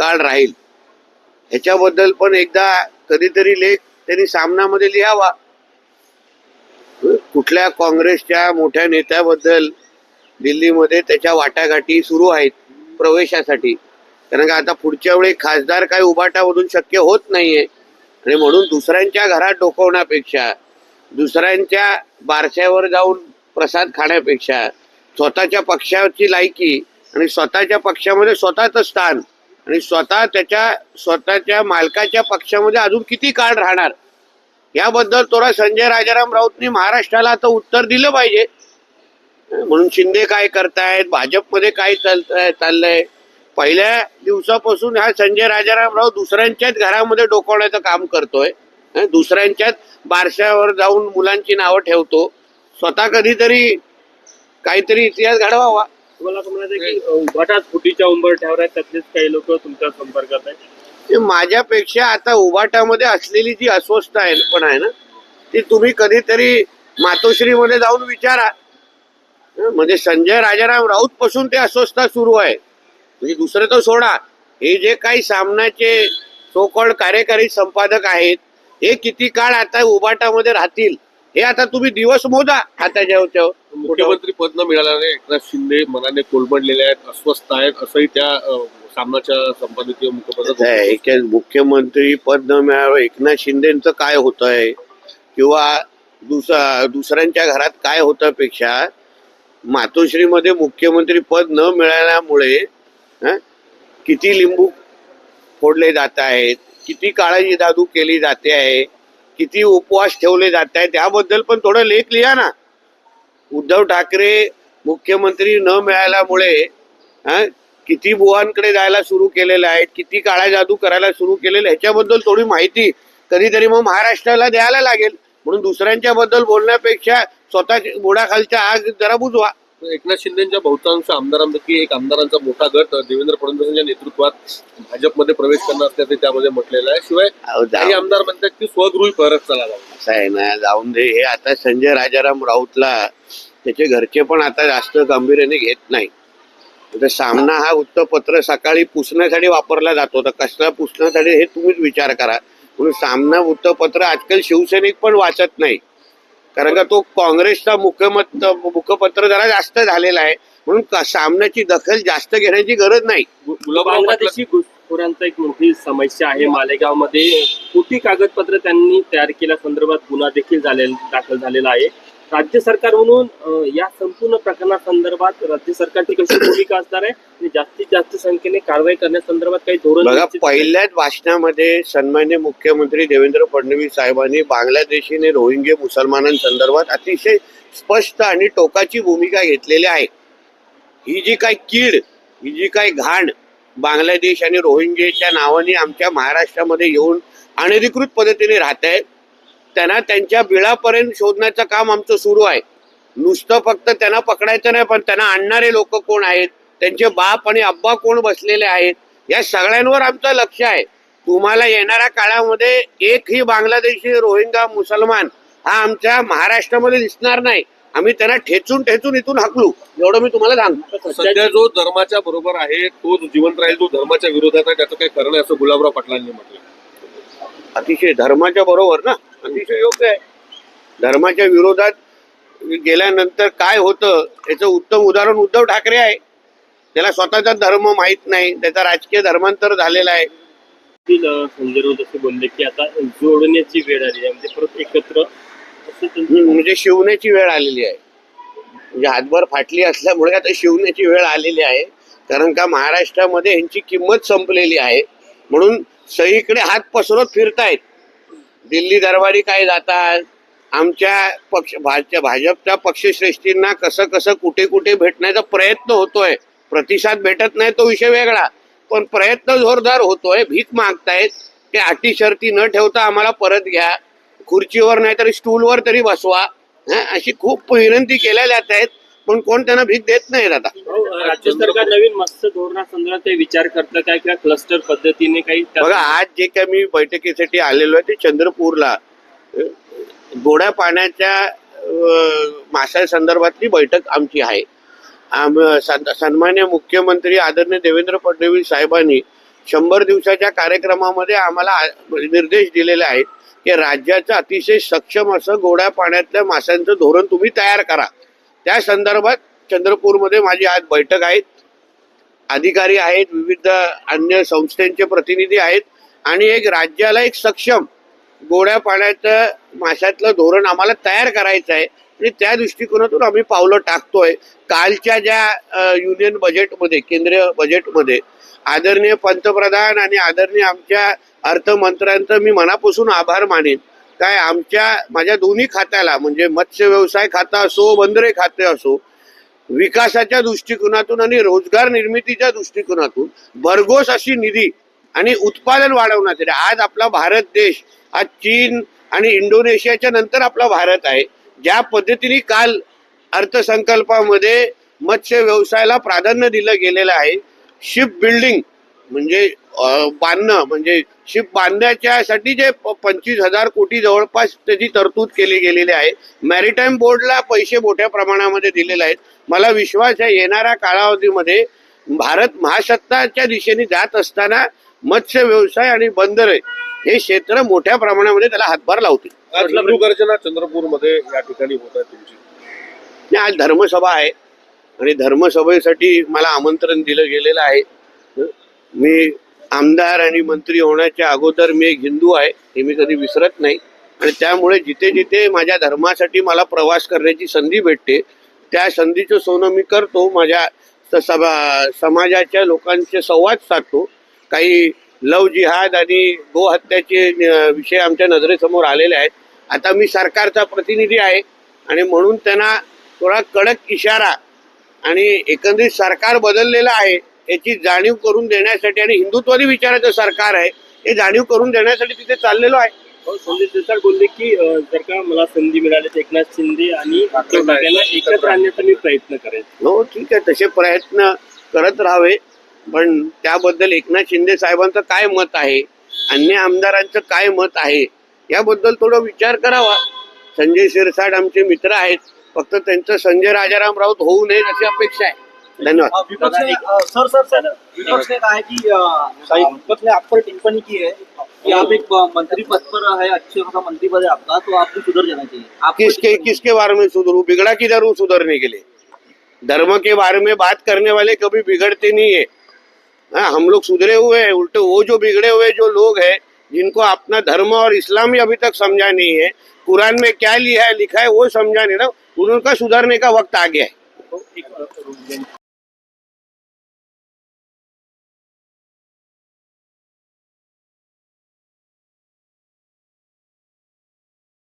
काळ राहील. ह्याच्याबद्दल पण एकदा कधीतरी लेख त्यांनी सामनामध्ये लिहावा. कुठल्या काँग्रेसच्या मोठ्या नेत्याबद्दल दिल्लीमध्ये त्याच्या वाटाघाटी सुरू आहेत प्रवेशासाठी. कारण का आता पुढच्या वेळी खासदार काही उभाटामधून शक्य होत नाहीये. आणि म्हणून दुसऱ्यांच्या घरात डोकवण्यापेक्षा दुसऱ्यांच्या बारशावर जाऊन प्रसाद खाण्यापेक्षा स्वतःच्या पक्षाची लायकी आणि स्वतःच्या पक्षामध्ये स्वतःचं स्थान आणि स्वतः त्याच्या स्वतःच्या मालकाच्या पक्षामध्ये अजून किती काळ राहणार? याबद्दल थोडा संजय राजाराम राऊतनी महाराष्ट्राला आता उत्तर दिलं पाहिजे. म्हणून शिंदे काय करतायत भाजपमध्ये काय चालतंय चाललंय? पहिल्या दिवसापासून हा संजय राजाराम राऊत दुसऱ्यांच्याच घरामध्ये डोकवण्याचं काम करतोय. दुसऱ्यांच्याच बारशावर जाऊन मुलांची नावं ठेवतो. स्वतः कधीतरी काहीतरी इतिहास घडवावा. तुम्हाला म्हणायचं की उभाटात फुटीच्या उंबरठ्यावर आहेत त्यातलेच काही लोक तुमच्या संपर्कात आहेत? माझ्यापेक्षा आता उभाटामध्ये असलेली जी अस्वस्थ आहे पण आहे ना ती तुम्ही कधीतरी मातोश्रीमध्ये जाऊन विचारा. म्हणजे संजय राजाराम राऊत पासून ते अस्वस्थता सुरू आहे. म्हणजे दुसरं तर सोडा. हे जे काही सामनाचे सोकॉल्ड कार्यकारी संपादक आहेत हे किती काळ आता उभाटामध्ये राहतील हे आता तुम्ही दिवस मोजा हाताच्या ह्याच्यावर. मुख्यमंत्री पद न मिळाल्याने एकनाथ शिंदे मनाने कोलमडलेले आहेत अस्वस्थ आहेत असंही त्या सामनाच्या संपादकीय आहे, एक मुख्यमंत्री पद न मिळावं एकनाथ शिंदेचं काय होत आहे किंवा दुस दुसऱ्यांच्या घरात काय होतं पेक्षा मातोश्रीमध्ये मुख्यमंत्री पद न मिळाल्यामुळे किती लिंबू फोडले जात आहेत किती काळाची दादू केली जाते आहे किती उपवास ठेवले जात आहेत त्याबद्दल पण थोडं लेख लिहा ना. उद्धव ठाकरे मुख्यमंत्री न मिळाल्यामुळे किती बुवांकडे जायला सुरू केलेले आहेत किती काळा जादू करायला सुरू केलेले ह्याच्याबद्दल थोडी माहिती कधीतरी मग महाराष्ट्राला द्यायला लागेल. म्हणून दुसऱ्यांच्या बद्दल बोलण्यापेक्षा स्वतः बुडाखालच्या आग जरा बुजवा. एकनाथ शिंदेच्या बहुतांश आमदारांपैकी एक आमदारांचा मोठा गट देवेंद्र फडणवीसांच्या नेतृत्वात भाजपमध्ये प्रवेश करणार असल्याचे त्यामध्ये म्हटलेलं आहे. शिवाय अहो, काही आमदार म्हणतात की स्वगृही परत चला असं आहे ना जाऊन दे. हे आता संजय राजाराम राऊतला त्याचे घरचे पण आता जास्त गांभीर्याने घेत नाही. तर सामना हा वृत्तपत्र सकाळी पुसण्यासाठी वापरला जातो. तर कसला पुसण्यासाठी हे तुम्हीच विचार करा. म्हणून सामना वृत्तपत्र आजकाल शिवसैनिक पण वाचत नाही. कारण का तो काँग्रेसचा मुखमत मुखपत्र जरा जास्त झालेला आहे. म्हणून सामन्याची दखल जास्त घेण्याची गरज नाही. घुसखोरांचा एक मोठी समस्या आहे मालेगावमध्ये. खोटी कागदपत्र त्यांनी तयार केल्या संदर्भात गुन्हा देखील झालेला दाखल झालेला आहे. राज्य सरकार म्हणून या संपूर्ण प्रकरणासंदर्भात राज्य सरकारची कशी भूमिका असणार आहे आणि जास्तीत जास्त संख्येने कारवाई करण्यासंदर्भात काही धोरण बघा? पहिल्याच भाषणामध्ये सन्मान्य मुख्यमंत्री देवेंद्र फडणवीस साहेबांनी बांगलादेशीने रोहिंगे मुसलमानांसंदर्भात अतिशय स्पष्ट आणि टोकाची भूमिका घेतलेली आहे ही जी काय कीड ही जी काय घाण बांगलादेश आणि रोहिंग्याच्या नावाने आमच्या महाराष्ट्रामध्ये येऊन अनधिकृत पद्धतीने राहत आहे त्यांना त्यांच्या बिळापर्यंत शोधण्याचं काम आमचं सुरू आहे. नुसतं फक्त त्यांना पकडायचं नाही पण त्यांना आणणारे लोक कोण आहेत? त्यांचे बाप आणि अब्बा कोण बसलेले आहेत? या सगळ्यांवर आमचं लक्ष आहे. तुम्हाला येणाऱ्या काळामध्ये एकही बांगलादेशी रोहिंगा मुसलमान हा आमच्या महाराष्ट्रामध्ये दिसणार नाही. आम्ही त्यांना ठेचून ठेचून इथून हाकलू. एवढं मी तुम्हाला सांगतो. सध्या जो धर्माच्या बरोबर आहे तो जिवंत राहील तो धर्माच्या विरोधात आहे त्याचं काही कारण असं गुलाबराव पाटलांनी म्हटलं अतिशय धर्माच्या बरोबर ना? अतिशय योग्य आहे. धर्माच्या विरोधात गेल्यानंतर काय होतं याचं उत्तम उदाहरण उद्धव ठाकरे आहे. त्याला स्वतःचा धर्म माहीत नाही त्याचा राजकीय धर्मांतर झालेला आहे. संजय राऊत असे बोलले की आता जोडण्याची वेळ आली आहे म्हणजे परत एकत्र म्हणजे शिवण्याची वेळ आलेली आहे. म्हणजे हातभर फाटली असल्यामुळे आता शिवण्याची वेळ आलेली आहे. कारण का महाराष्ट्रामध्ये यांची किंमत संपलेली आहे. म्हणून सगळीकडे हात पसरत फिरतायत. दिल्ली दरबारी काय जातात? आमच्या पक्ष भाजप भाजपच्या पक्षश्रेष्ठींना कसं कसं कुठे कुठे भेटण्याचा प्रयत्न होतोय. प्रतिसाद भेटत नाही तो विषय वेगळा. पण प्रयत्न जोरदार होतोय भीक मागतायत. ते अटी शर्ती न ठेवता आम्हाला परत घ्या. खुर्चीवर नाही तरी स्टूलवर तरी बसवा. अशी खूप विनंती केल्या जात आहेत. पण कोण त्यांना भीक देत नाहीत आता राज्य सरकार नवीन मत्स्य धोरणासंदर्भात विचार करतं काय किंवा क्लस्टर पद्धतीने काही बघा आज जे काय मी बैठकीसाठी आलेलो आहे ते चंद्रपूरला गोड्या पाण्याच्या मासा संदर्भातली बैठक आमची आहे. आम- सन्मान्य मुख्यमंत्री आदरणीय देवेंद्र फडणवीस साहेबांनी शंभर दिवसाच्या कार्यक्रमामध्ये आम्हाला निर्देश दिलेले आहेत की राज्याचं अतिशय सक्षम असं गोड्या पाण्यातल्या माशांचं धोरण तुम्ही तयार करा. त्या संदर्भात चंद्रपूरमध्ये माझी आज बैठक आहे अधिकारी आहेत विविध अन्य संस्थांचे प्रतिनिधी आहेत आणि एक राज्याला एक सक्षम गोड्या पाण्याचं माशातलं धोरण आम्हाला तयार करायचं आहे. आणि त्या दृष्टिकोनातून आम्ही पावलं टाकतोय. कालच्या ज्या युनियन बजेटमध्ये केंद्रीय बजेटमध्ये आदरणीय पंतप्रधान आणि आदरणीय आमच्या अर्थमंत्र्यांचं मी मनापासून आभार मानेन. काय आमच्या माझ्या दोन्ही खात्याला म्हणजे मत्स्य व्यवसाय खाता असो बंदरे खाते असो विकासाच्या दृष्टिकोनातून आणि रोजगार निर्मितीच्या दृष्टिकोनातून भरघोस अशी निधी आणि उत्पादन वाढवण्यासाठी आज आपला भारत देश आज चीन आणि इंडोनेशियाच्या नंतर आपला भारत आहे ज्या पद्धतीने काल अर्थसंकल्पामध्ये मत्स्य व्यवसायाला प्राधान्य दिलं गेलेलं आहे शिप बिल्डिंग म्हणजे बांधणं म्हणजे शिप बांधण्याच्यासाठी जे पंचवीस हजार कोटी जवळपास त्याची तरतूद केली गेलेली आहे. मॅरिटाईम बोर्डला पैसे मोठ्या प्रमाणामध्ये दिलेले आहेत. मला विश्वास आहे येणाऱ्या कालावधीमध्ये भारत महासत्ताच्या दिशेने जात असताना मत्स्य व्यवसाय आणि बंदरे हे क्षेत्र मोठ्या प्रमाणामध्ये त्याला हातभार लावतील. गर्जना चंद्रपूरमध्ये या ठिकाणी होत आहे तुमची. आज धर्मसभा आहे. आणि धर्मसभेसाठी मला आमंत्रण दिलं गेलेलं आहे. मी आमदार आणि मंत्री होण्याच्या अगोदर मी एक हिंदू आहे हे मी कधी विसरत नाही. आणि त्यामुळे जिथे जिथे माझ्या धर्मासाठी मला प्रवास करण्याची संधी भेटते त्या संधीचं सोनं मी करतो माझ्या स- सभा समाजाच्या लोकांचे संवाद साधतो. काही लव जिहाद आणि गोहत्याचे विषय आमच्या नजरेसमोर आलेले आहेत. आता मी सरकारचा प्रतिनिधी आहे आणि म्हणून त्यांना थोडा कडक इशारा आणि एकंदरीत सरकार बदललेलं आहे याची जाणीव करून देण्यासाठी आणि हिंदुत्वादी विचाराचं सरकार आहे हे जाणीव करून देण्यासाठी तिथे चाललेलो आहे. अहो, संजय शिरसाट बोलले की जर का मला संधी मिळाली एकनाथ शिंदे आणि एकत्र आणण्याचा मी प्रयत्न करेन. हो ठीक आहे तसे प्रयत्न करत राहावे. पण त्याबद्दल एकनाथ शिंदे साहेबांचं काय मत आहे अन्य आमदारांचं काय मत आहे याबद्दल थोडं विचार करावा. संजय शिरसाट आमचे मित्र आहेत फक्त त्यांचं संजय राजाराम राऊत होऊ नये अशी अपेक्षा आहे. धन्यवाद। ने अ, सर सर सर विपक्ष ने कहा है कि विपक्ष ने आप पर टिप्पणी की है कि आप एक मंत्री पद पर है अच्छे खासा मंत्री पद है आपका तो आपको सुधर जाना चाहिए। आप किसके किसके बारे में सुधरू? बिगड़ा किधर हूँ सुधरने के लिए? धर्म के बारे में बात करने वाले कभी बिगड़ते नहीं है। हाँ हम लोग सुधरे हुए हैं उल्टे वो जो बिगड़े हुए जो लोग हैं जिनको अपना धर्म और इस्लाम ही अभी तक समझा नहीं है कुरान में क्या लिखा है लिखा है वो समझा नहीं ना उनका सुधरने का वक्त आ गया है। अ,